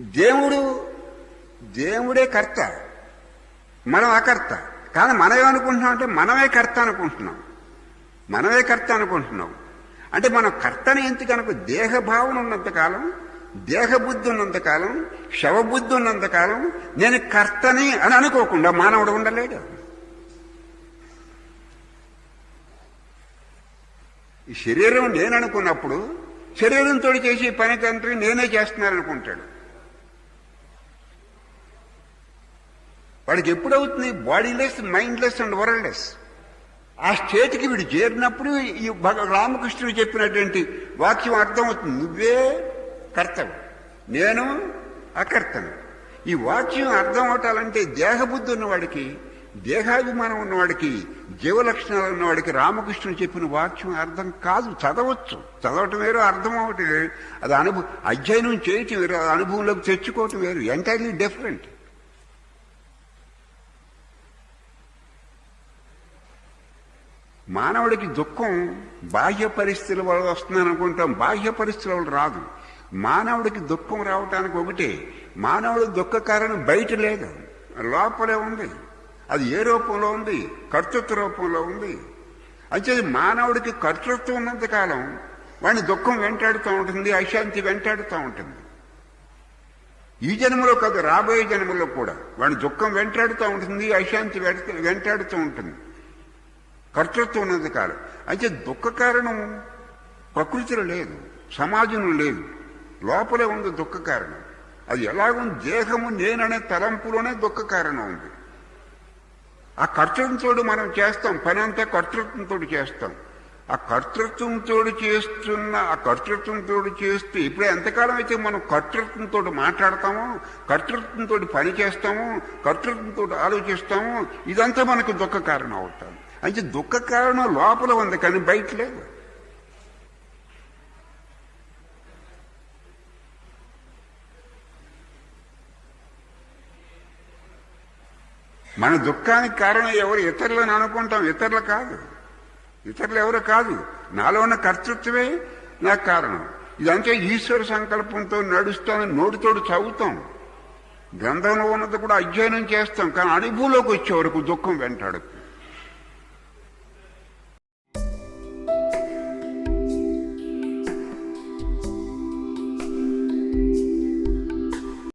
దేవుడు దేవుడే కర్త. మనం అకర్త. కానీ మనం ఏమనుకుంటున్నాం అంటే మనమే కర్త అనుకుంటున్నాం. మనమే కర్త అనుకుంటున్నాం. అంటే మనం కర్తని ఎందుకు కనుక దేహ భావన ఉన్నంతకాలం దేహ బుద్ధి ఉన్నంతకాలం శవబుద్ధి ఉన్నంతకాలం నేను కర్తని అని అనుకోకుండా మానవుడు ఉండలేడు. ఈ శరీరం నేను అనుకున్నప్పుడు శరీరంతో చేసే పని తండ్రి నేనే చేస్తున్నాను అనుకుంటాడు వాడికి ఎప్పుడవుతుంది? Bodiless mindless and worldless. ఆ స్టేట్కి వీడు చేరినప్పుడు ఈ భగ రామకృష్ణుడు చెప్పినటువంటి వాక్యం అర్థమవుతుంది. నువ్వే కర్తవు నేను అకర్తను. ఈ వాక్యం అర్థం అవటాలంటే దేహబుద్ధి ఉన్నవాడికి దేహాభిమానం ఉన్నవాడికి జీవలక్షణాలు ఉన్నవాడికి రామకృష్ణుడు చెప్పిన వాక్యం అర్థం కాదు. చదవచ్చు. చదవటం వేరు అర్థం అవటం వేరు. అది అనుభవం అధ్యయనం చేయటం వేరు అది అనుభవంలోకి తెచ్చుకోవటం వేరు. ఎంటైర్లీ డిఫరెంట్ మానవుడికి దుఃఖం బాహ్య పరిస్థితుల వల్ల వస్తుందని అనుకుంటాం. బాహ్య పరిస్థితుల వల్ల రాదు. మానవుడికి దుఃఖం రావటానికి ఒకటే. మానవుడి దుఃఖ కారణం బయట లేదు. లోపలే ఉంది. అది ఏ రూపంలో ఉంది? కర్తృత్వ రూపంలో ఉంది. అయితే మానవుడికి కర్తృత్వం ఉన్నంతకాలం వాడిని దుఃఖం వెంటాడుతూ ఉంటుంది అశాంతి వెంటాడుతూ ఉంటుంది. ఈ జన్మలో కాదు రాబోయే జన్మలో కూడా వాడిని దుఃఖం వెంటాడుతూ ఉంటుంది అశాంతి వెంట- వెంటాడుతూ ఉంటుంది. కర్తృత్వం ఉన్నది కాదు. అయితే దుఃఖ కారణం ప్రకృతిలో లేదు సమాజంలో లేదు. లోపలే ఉంది దుఃఖ కారణం. అది ఎలాగుంది దేహము నేననే తలంపులోనే దుఃఖ కారణం ఉంది. ఆ కర్తృత్వంతో మనం చేస్తాం పని అంతా కర్తృత్వంతో చేస్తాం. ఆ కర్తృత్వంతో చేస్తున్న ఆ కర్తృత్వంతో చేస్తూ ఇప్పుడు ఎంతకాలం అయితే మనం కర్తృత్వంతో మాట్లాడతామో కర్తృత్వంతో పని చేస్తామో కర్తృత్వంతో ఆలోచిస్తామో ఇదంతా మనకు దుఃఖ కారణం అవుతుంది అయితే దుఃఖ కారణం లోపల ఉంది కానీ బయట లేదు. మన దుఃఖానికి కారణం ఎవరు? ఇతరులని అనుకుంటాం. ఇతరులు కాదు. ఇతరులు ఎవరు కాదు. నాలో ఉన్న కర్తృత్వమే నాకు కారణం. ఇదంతా ఈశ్వర సంకల్పంతో నడుస్తామని నోటితోడు చదువుతాం. గ్రంథంలో ఉన్నది కూడా అధ్యయనం చేస్తాం కానీ అనుభవంలోకి వచ్చే వరకు దుఃఖం వెంటాడుతుంది